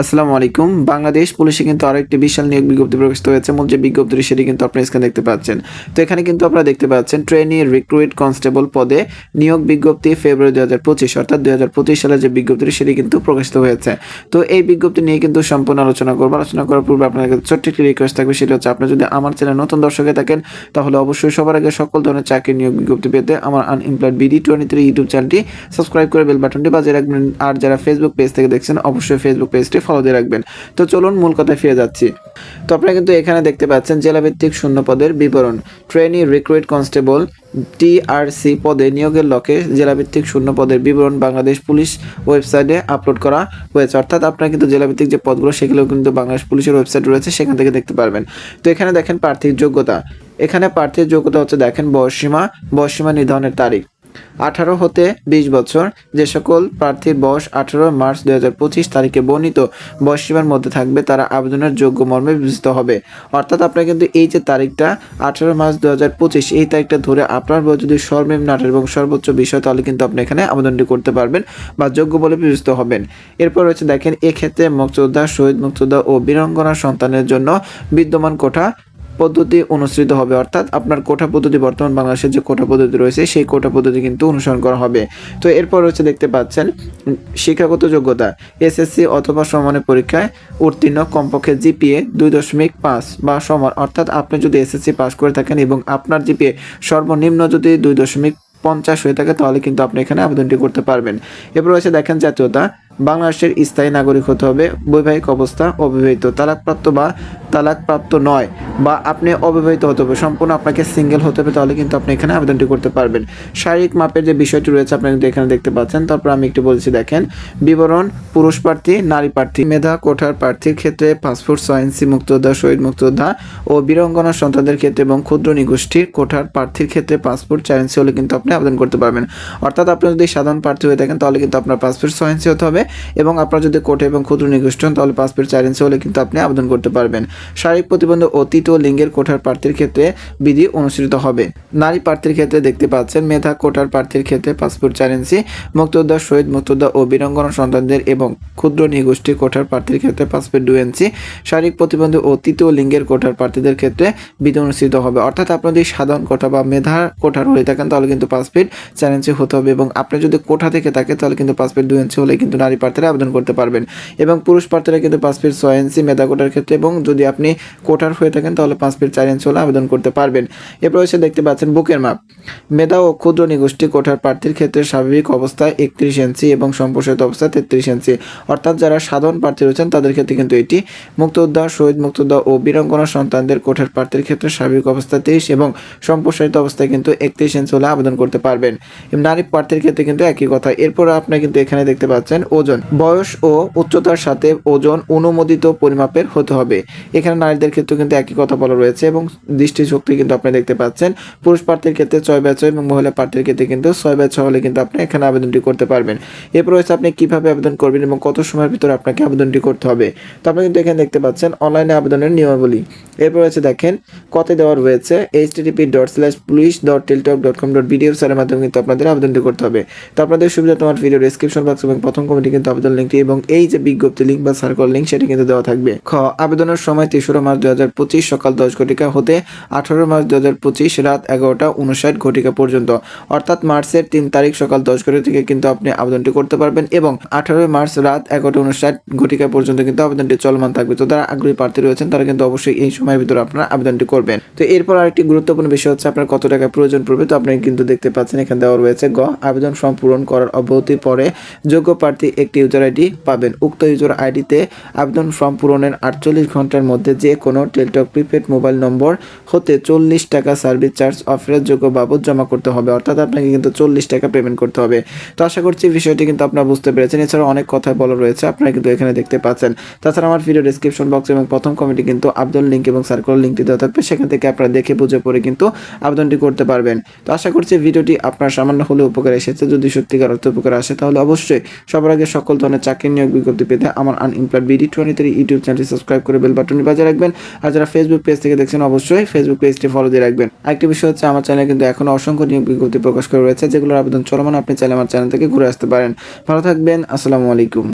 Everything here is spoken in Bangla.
আসসালামু আলাইকুম। বাংলাদেশ পুলিশে কিন্তু আরও একটি বিশাল নিয়োগ বিজ্ঞপ্তি প্রকাশিত হয়েছে। মূল যে বিজ্ঞপ্তি সেটি কিন্তু আপনারা স্ক্রিনে দেখতে পাচ্ছেন। তো এখানে কিন্তু আপনারা দেখতে পাচ্ছেন ট্রেনি রিক্রুইট কনস্টেবল পদে নিয়োগ বিজ্ঞপ্তি ফেব্রুয়ারি দুই হাজার পঁচিশ, অর্থাৎ দুই হাজার পঁচিশ সালের যে বিজ্ঞপ্তি সেটি কিন্তু প্রকাশিত হয়েছে। তো এই বিজ্ঞপ্তি নিয়ে কিন্তু সম্পূর্ণ আলোচনা করব। আলোচনা করার পূর্বে আপনার কাছে ছোট্ট একটি রিকোয়েস্ট থাকবে, সেটা হচ্ছে আপনি যদি আমার চ্যানেল নতুন দর্শকে থাকেন, তাহলে অবশ্যই সবার আগে সকল ধরনের চাকরি নিয়োগ বিজ্ঞপ্তি পেতে আমার unemployed BD twenty three YouTube চ্যানেলটি সাবস্ক্রাইব করে বেল বাটনটি বাজিয়ে রাখবেন। আর যারা ফেসবুক পেজ থেকে দেখছেন, অবশ্যই ফেসবুক পেজটি ফলো দিয়ে রাখবেন। তো চলুন মূল কথায় ফিরে যাচ্ছি। তো আপনারা কিন্তু এখানে দেখতে পাচ্ছেন জেলাভিত্তিক শূন্য পদের বিবরণ। ট্রেনি রিক্রুইট কনস্টেবল টিআরসি পদে নিয়োগের লক্ষ্যে জেলাভিত্তিক শূন্য পদের বিবরণ বাংলাদেশ পুলিশ ওয়েবসাইটে আপলোড করা হয়েছে। অর্থাৎ আপনারা কিন্তু জেলাভিত্তিক যে পদগুলো সেগুলো কিন্তু বাংলাদেশ পুলিশের ওয়েবসাইট রয়েছে, সেখান থেকে দেখতে পারবেন। তো এখানে দেখেন প্রার্থীর যোগ্যতা। এখানে প্রার্থীর যোগ্যতা হচ্ছে দেখেন বয়সসীমা বয়সসীমা নির্ধারণের তারিখ। আঠারো হতে বিশ বছর। যে সকল প্রার্থীর বয়স আঠারো মার্চ দুই হাজার পঁচিশ তারিখে বর্ণিত, বয়সসীমার মধ্যে থাকবে তারা আবেদনের যোগ্য মর্মে বিবেচিত হবে। অর্থাৎ আপনার কিন্তু এই যে তারিখটা, আঠারো মার্চ দু হাজার পঁচিশ, এই তারিখটা ধরে আপনার বয়স যদি সর্বনিম্ন আঠারো এবং সর্বোচ্চ বিষয় তাহলে কিন্তু আপনি এখানে আবেদনটি করতে পারবেন বা যোগ্য বলে বিবেচিত হবেন। এরপর রয়েছে দেখেন, এক্ষেত্রে মুক্তিযোদ্ধা শহীদ মুক্তিযোদ্ধা ও বীরাঙ্গনা সন্তানের জন্য বিদ্যমান কোঠা পদ্ধতি অনুসৃত হবে। অর্থাৎ আপনার কোটা পদ্ধতি বর্তমান বাংলাদেশের যে কোটা পদ্ধতি রয়েছে, সেই কোটা পদ্ধতি কিন্তু অনুসরণ করা হবে। তো এরপর রয়েছে দেখতে পাচ্ছেন, শিক্ষাগত যোগ্যতা, এসএসসি অথবা সমানের পরীক্ষায় উত্তীর্ণ কমপক্ষে জিপিএ দুই দশমিক পাঁচ বা সমান। অর্থাৎ আপনি যদি এসএসসি পাস করে থাকেন এবং আপনার জিপিএ সর্বনিম্ন যদি দুই দশমিক পঞ্চাশ হয়ে থাকে, তাহলে কিন্তু আপনি এখানে আবেদনটি করতে পারবেন। এরপর রয়েছে দেখেন জাতীয়তা বাংলাদেশের স্থায়ী নাগরিক হতে হবে। বৈবাহিক অবস্থা অবিবাহিত, তালাকপ্রাপ্ত বা তালাকপ্রাপ্ত নয়, বা আপনি অবিবাহিত হতে হবে। সম্পূর্ণ আপনাকে সিঙ্গেল হতে হবে, তাহলে কিন্তু আপনি এখানে আবেদনটি করতে পারবেন। শারীরিক মাপের যে বিষয়টি রয়েছে আপনি কিন্তু এখানে দেখতে পাচ্ছেন। তারপর আমি একটু বলছি, দেখেন, বিবরণ, পুরুষ প্রার্থী, নারী প্রার্থী, মেধা, কোঠার প্রার্থীর ক্ষেত্রে পাসপোর্ট সায়েন্সি মুক্তযোদ্ধা শহীদ মুক্তযোদ্ধা ও বীরঙ্গনা সন্তানদের ক্ষেত্রে এবং ক্ষুদ্র নিগোষ্ঠীর কোঠার প্রার্থীর ক্ষেত্রে পাসপোর্ট সায়েন্সি হলে কিন্তু আপনি আবেদন করতে পারবেন। অর্থাৎ আপনি যদি সাধারণ প্রার্থী হয়ে থাকেন, তাহলে কিন্তু আপনার পাসপোর্ট সায়েন্সি হতে হবে। এবং আপনার যদি কোঠা এবং ক্ষুদ্র নিগোষ্ঠী হন, তাহলে পাসপোর্ট সায়েন্সি হলে কিন্তু আপনি আবেদন করতে পারবেন। শারীরিক প্রতিবন্ধ অতীত ও লিঙ্গের কোঠার প্রার্থীর ক্ষেত্রে বিধি অনুসৃত হবে। নারী প্রার্থীর ক্ষেত্রে দেখতে পাচ্ছেন, মেধা কোটার প্রার্থীর ক্ষেত্রে পাসপোর্ট চারেন্সি মুক্তোদ্দা শহীদ মুক্তোদ্দা ও বীরঙ্গন সন্তানদের এবং ক্ষুদ্র নিগোষ্ঠী কোঠার প্রার্থীর ক্ষেত্রে পাসপোর্ট ডুয়েন্সি শারীরিক প্রতিবন্ধী ও তৃতীয় লিঙ্গের কোঠার প্রার্থীদের ক্ষেত্রে বিধি অনুসৃত হবে। অর্থাৎ আপনি যদি সাধারণ কোঠা বা মেধা কোঠার হয়ে থাকেন, তাহলে কিন্তু পাসপোর্ট চারেন্সি হতে হবে এবং আপনি যদি কোঠা থেকে থাকে, তাহলে কিন্তু পাসপোর্ট ডুয়েন্সি হলে কিন্তু নারী প্রার্থীরা আবেদন করতে পারবেন। এবং পুরুষ প্রার্থীরা কিন্তু পাঁচ ফিট ছয় ইঞ্চি মেধা কোটার ক্ষেত্রে এবং যদি আপনি কোটার হয়ে থাকেন, তাহলে পাঁচ ফিট চার ইঞ্চি হলে আবেদন করতে পারবেন। এরপর হচ্ছে দেখতে পাচ্ছেন বুকের মাপ। মেধা ও ক্ষুদ্র নিগোষ্ঠী কোঠার প্রার্থীর ক্ষেত্রে স্বাভাবিক অবস্থায় একত্রিশ ইঞ্চি এবং সম্প্রসারিত অবস্থায় তেত্রিশ ইঞ্চি। অর্থাৎ যারা সাধারণ প্রার্থী রয়েছেন, তাদের ক্ষেত্রে কিন্তু এটি মুক্তোদ্দা শহীদ মুক্তোদ্দা ও বীরাঙ্গনা সন্তানদের কোঠার প্রার্থীর ক্ষেত্রে স্বাভাবিক অবস্থা তেইশ এবং সম্প্রসারিত অবস্থায় কিন্তু একত্রিশ ইঞ্চি হলে আবেদন করতে পারবেন। নারী প্রার্থীর ক্ষেত্রে কিন্তু একই কথা। এরপর আপনি কিন্তু এখানে দেখতে পাচ্ছেন ওজন, বয়স ও উচ্চতার সাথে ওজন অনুমোদিত পরিমাপের হতে হবে। এখানে নারীদের ক্ষেত্রে কিন্তু একই কথা বলা রয়েছে এবং দৃষ্টিশক্তি কিন্তু আপনি দেখতে পাচ্ছেন। পুরুষ প্রার্থীর ক্ষেত্রে ছয় বাই ছয় এবং মহিলা প্রার্থীর ক্ষেত্রে কিন্তু ছয় বাই ছয় হলে কিন্তু আপনি এখানে আবেদনটি করতে পারবেন। এরপর রয়েছে আপনি কীভাবে আবেদন করবেন এবং কত সময়ের ভিতরে আপনাকে আবেদনটি করতে হবে। তো আপনি কিন্তু এখানে দেখতে পাচ্ছেন অনলাইনে আবেদনের নিয়মাবলী। এরপর রয়েছে দেখেন কত দেওয়া রয়েছে H TP dot slash police dot Teletalk dot com dot BDF সারের মাধ্যমে কিন্তু আপনাদের আবেদনটি করতে হবে। তো আপনাদের সুবিধা তোমার ভিডিও ডিসক্রিপশন বক্স এবং প্রথম কমিটি কিন্তু আবেদন লিঙ্কটি এবং এই যে বিজ্ঞপ্তি লিঙ্ক বা সার্কল লিঙ্ক সেটি কিন্তু দেওয়া থাকবে। খ, আবেদনের সময় তেসরা মার্চ দুই হাজার পঁচিশ সকাল দশ ঘটিকা হতে আঠারো মার্চ দুই হাজার পঁচিশ রাত এগারোটা উনষাট ঘটিকা পর্যন্ত। অর্থাৎ মার্চের তিন তারিখ সকাল দশ ঘটি থেকে কিন্তু আপনি আবেদনটি করতে পারবেন এবং আঠারোই মার্চ রাত এগারোটা উনষাট ঘটিকা পর্যন্ত কিন্তু আবেদনটি চলমান থাকবে। তো যারা আগ্রহী প্রার্থী রয়েছেন, তারা কিন্তু অবশ্যই এই সময়ের ভিতরে আপনারা আবেদনটি করবেন। তো এরপর আরেকটি গুরুত্বপূর্ণ বিষয় হচ্ছে আপনার কত টাকা প্রয়োজন পড়বে। তো আপনি কিন্তু দেখতে পাচ্ছেন এখানে দেওয়া রয়েছে, গ, আবেদন ফর্ম পূরণ করার অব্যাহতির পরে যোগ্য প্রার্থী একটি ইউজার আইডি পাবেন। উক্ত ইউজার আইডিতে আবেদন ফর্ম পূরণের আটচল্লিশ ঘণ্টার মধ্যে যে কোনো টেলটক প্রিপেড মোবাইল নম্বর হতে চল্লিশ টাকা সার্ভিস চার্জ অফারের যোগ্য বাবদ জমা করতে হবে। অর্থাৎ আপনাকে কিন্তু চল্লিশ টাকা পেমেন্ট করতে হবে। তো আশা করছি বিষয়টি কিন্তু আপনারা বুঝতে পেরেছেন। এছাড়া অনেক কথা বলা রয়েছে, আপনারা কিন্তু এখানে দেখতে পাচ্ছেন। তাছাড়া আমার ভিডিও ডিসক্রিপশন বক্স এবং প্রথম কমেন্টে কিন্তু আবেদন লিঙ্ক এবং সার্কুলার লিঙ্কটি দেওয়া থাকবে। সেখান থেকে আপনারা দেখে বুঝে পড়ে কিন্তু আবেদনটি করতে পারবেন। তো আশা করছি ভিডিওটি আপনার সামান্য হলেও উপকার এসেছে। যদি সত্যিকার অর্থ উপকার আসে, তাহলে অবশ্যই সবার আগে সকল ধরনের চাকরি নিয়োগ বিজ্ঞপ্তি পেতে আমার unemployed BD twenty three YouTube চ্যানেলটি সাবস্ক্রাইব করে বেল বাটনটি বাজিয়ে রাখবেন। আর যারা ফেসবুক পেজ থেকে দেখছেন, অবশ্যই ফেসবুক পেজটি ফলো দিয়ে রাখবেন। আরেকটি বিষয় হচ্ছে, আমার চ্যানেলে কিন্তু এখনও অসংখ্য নিয়োগ বিজ্ঞপ্তি প্রকাশ করে রয়েছে, যেগুলোর আবেদন চলমান। আপনি চাইলে আমার চ্যানেল থেকে ঘুরে আসতে পারেন। ভালো থাকবেন, আসসালামু আলাইকুম।